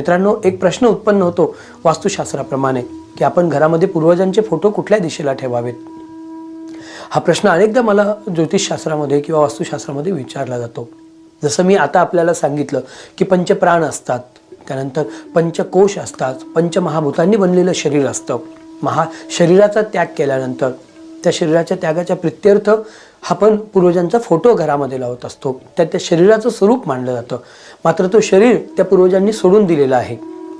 मित्रांनो एक प्रश्न उत्पन्न होतो वास्तुशास्त्राप्रमाणे की आपण घरामध्ये पूर्वजांचे फोटो कुठल्या दिशेला ठेवावेत? हा प्रश्न अनेकदा मला ज्योतिषशास्त्रामध्ये किंवा वास्तुशास्त्रामध्ये विचारला जातो. जसं मी आता आपल्याला सांगितलं की पंचप्राण असतात त्यानंतर पंचकोश असतात पंचमहाभूतांनी बनलेलं शरीर असतं. महा शरीराचा त्याग केल्यानंतर त्या शरीराच्या त्यागाच्या प्रित्यर्थ हा पूर्वजांचा फोटो घरामध्ये लावत असतो. त्यात त्या शरीराचं स्वरूप मानलं जातं. मात्र तो शरीर त्या पूर्वजांनी सोडून दिलेला आहे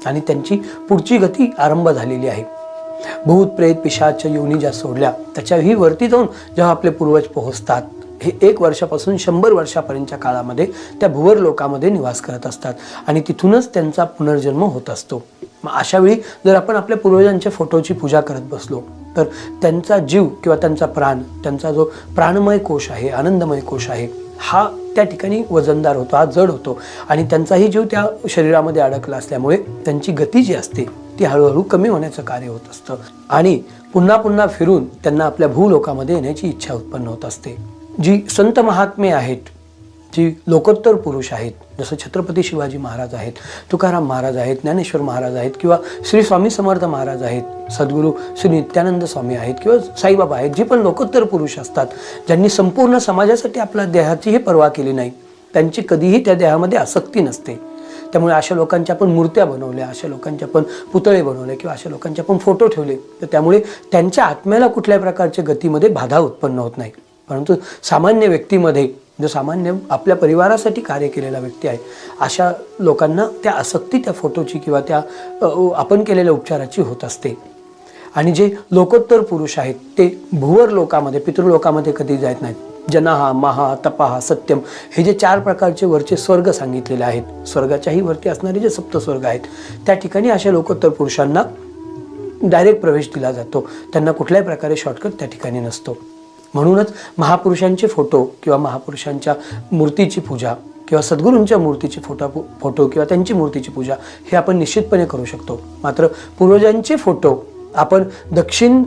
आणि त्यांची पुढची गती आरंभ झालेली आहे. भूत प्रेत पिशाच्या योनी ज्या सोडल्या त्याच्याही वरती जाऊन जेव्हा आपले पूर्वज पोहोचतात हे एक वर्षापासून शंभर वर्षापर्यंतच्या काळामध्ये त्या भुवर लोकामध्ये निवास करत असतात आणि तिथूनच त्यांचा पुनर्जन्म होत असतो. मग अशावेळी जर आपण आपल्या पूर्वजांच्या फोटोची पूजा करत बसलो तर त्यांचा जीव किंवा त्यांचा प्राण त्यांचा जो प्राणमय कोश आहे आनंदमय कोश आहे हा त्या ठिकाणी वजनदार होतो हा जड होतो. आणि त्यांचाही जीव त्या शरीरामध्ये अडकला असल्यामुळे त्यांची गती जी असते ती हळूहळू कमी होण्याचं कार्य होत असतं. आणि पुन्हा पुन्हा फिरून त्यांना आपल्या भूलोकामध्ये येण्याची इच्छा उत्पन्न होत असते. जी संत महात्मे आहेत जी लोकोत्तर पुरुष आहेत. जसं छत्रपती शिवाजी महाराज आहेत तुकाराम महाराज आहेत ज्ञानेश्वर महाराज आहेत किंवा श्री स्वामी समर्थ महाराज आहेत सद्गुरू श्री नित्यानंद स्वामी आहेत किंवा साईबाबा आहेत जे पण लोकोत्तर पुरुष असतात ज्यांनी संपूर्ण समाजासाठी आपल्या देहाचीही पर्वा केली नाही. त्यांची कधीही त्या देहामध्ये आसक्ती नसते. त्यामुळे अशा लोकांच्या आपण मूर्त्या बनवल्या अशा लोकांचे आपण पुतळे बनवले किंवा अशा लोकांचे आपण फोटो ठेवले. तर त्यामुळे त्यांच्या आत्म्याला कुठल्याही प्रकारच्या गतीमध्ये बाधा उत्पन्न होत नाही. परंतु सामान्य व्यक्तीमध्ये जो सामान्य आपल्या परिवारासाठी कार्य केलेला व्यक्ती आहे अशा लोकांना त्या आसक्ती त्या फोटोची किंवा त्या आपण केलेल्या उपचाराची होत असते. आणि जे लोकोत्तर पुरुष आहेत ते भुवर लोकामध्ये पितृलोकामध्ये कधी जात नाहीत. जनाहा महा तपाहा सत्यम हे जे चार प्रकारचे वरचे स्वर्ग सांगितलेले आहेत. स्वर्गाच्याही वरती असणारे जे सप्तस्वर्ग आहेत त्या ठिकाणी अशा लोकोत्तर पुरुषांना डायरेक्ट प्रवेश दिला जातो. त्यांना कुठल्याही प्रकारे शॉर्टकट त्या ठिकाणी नसतो. म्हणूनच महापुरुषांचे फोटो किंवा महापुरुषांच्या मूर्तीची पूजा किंवा सद्गुरूंच्या मूर्तीची फोटो फोटो किंवा त्यांची मूर्तीची पूजा हे आपण निश्चितपणे करू शकतो. मात्र पूर्वजांचे फोटो आपण दक्षिण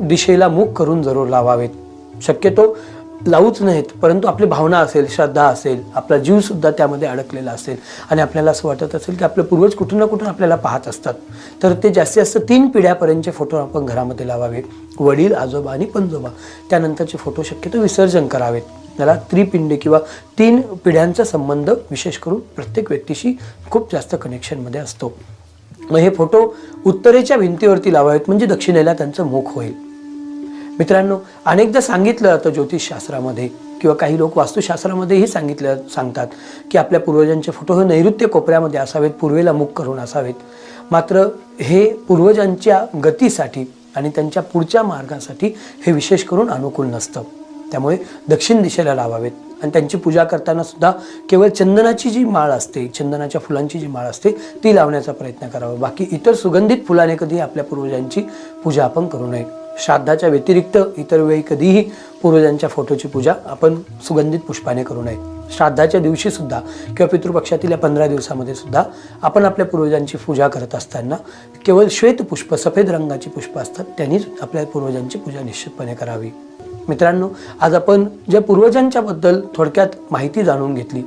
दिशेला मुख करून जरूर लावावेत. शक्यतो लावूच नाहीत परंतु आपली भावना असेल श्रद्धा असेल आपला जीवसुद्धा त्यामध्ये अडकलेला असेल. आणि आपल्याला असं वाटत असेल की आपले पूर्वज कुठून ना कुठून आपल्याला पाहत असतात. तर ते जास्तीत जास्त तीन पिढ्यापर्यंतचे फोटो आपण घरामध्ये लावावे. वडील आजोबा आणि पंजोबा त्यानंतरचे फोटो शक्यतो विसर्जन करावेत. त्याला त्रिपिंडी किंवा तीन पिढ्यांचा संबंध विशेष करून प्रत्येक व्यक्तीशी खूप जास्त कनेक्शनमध्ये असतो. मग हे फोटो उत्तरेच्या भिंतीवरती लावावेत म्हणजे दक्षिणेला त्यांचं मुख होईल. मित्रांनो अनेकदा सांगितलं जातं ज्योतिषशास्त्रामध्ये किंवा काही लोक वास्तुशास्त्रामध्येही सांगितलं सांगतात की आपल्या पूर्वजांचे फोटो हे नैऋत्य कोपऱ्यामध्ये असावेत पूर्वेला मुख करून असावेत. मात्र हे पूर्वजांच्या गतीसाठी आणि त्यांच्या पुढच्या मार्गासाठी हे विशेष करून अनुकूल नसतं. त्यामुळे दक्षिण दिशेला लावावेत. आणि त्यांची पूजा करताना सुद्धा केवळ चंदनाची जी माळ असते चंदनाच्या फुलांची जी माळ असते ती लावण्याचा प्रयत्न करावा. बाकी इतर सुगंधित फुलाने कधी आपल्या पूर्वजांची पूजा आपण करू नये. श्राद्धाच्या व्यतिरिक्त इतर वेळी कधीही पूर्वजांच्या फोटोची पूजा आपण सुगंधित पुष्पाने करू नये. श्राद्धाच्या दिवशी सुद्धा किंवा पितृपक्षातील या पंधरा दिवसामध्ये सुद्धा आपण आपल्या पूर्वजांची पूजा करत असताना केवळ श्वेत पुष्प सफेद रंगाची पुष्प असतात त्यांनीच आपल्या पूर्वजांची पूजा निश्चितपणे करावी. मित्रांनो आज आपण ज्या पूर्वजांच्याबद्दल थोडक्यात माहिती जाणून घेतली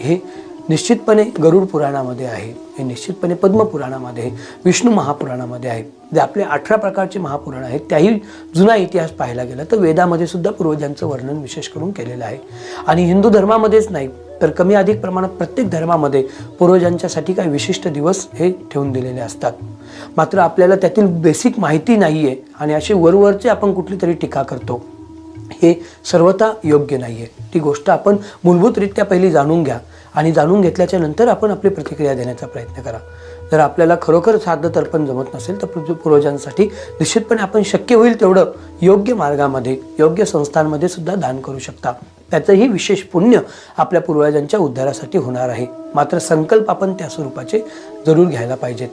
हे निश्चितपणे गरुड पुराणामध्ये आहे. हे निश्चितपणे पद्मपुराणामध्ये आहे. विष्णू महापुराणामध्ये आहे. जे आपले अठरा प्रकारचे महापुराण आहेत त्याही जुना इतिहास पाहायला गेला तर वेदामध्ये सुद्धा पूर्वजांचं वर्णन विशेष करून केलेलं आहे. आणि हिंदू धर्मामध्येच नाही तर कमी अधिक प्रमाणात प्रत्येक धर्मामध्ये पूर्वजांच्यासाठी काही विशिष्ट दिवस हे ठेवून दिलेले असतात. मात्र आपल्याला त्यातील बेसिक माहिती नाही आहे आणि असे वरवरचे आपण कुठली तरी टीका करतो. हे सर्वता योग्य नाही आहे ती गोष्ट आपण मूलभूतरित्या पहिली जाणून घ्या. आणि जाणून घेतल्याच्या नंतर आपण आपली प्रतिक्रिया देण्याचा प्रयत्न करा. जर आपल्याला खरोखर साधं तर्पण जमत नसेल तर पूर्वजांसाठी निश्चितपणे आपण शक्य होईल तेवढं योग्य मार्गामध्ये योग्य संस्थांमध्ये सुद्धा दान करू शकता. त्याचंही विशेष पुण्य आपल्या पूर्वजांच्या उद्धारासाठी होणार आहे. मात्र संकल्प आपण त्या स्वरूपाचे जरूर घ्यायला पाहिजेत.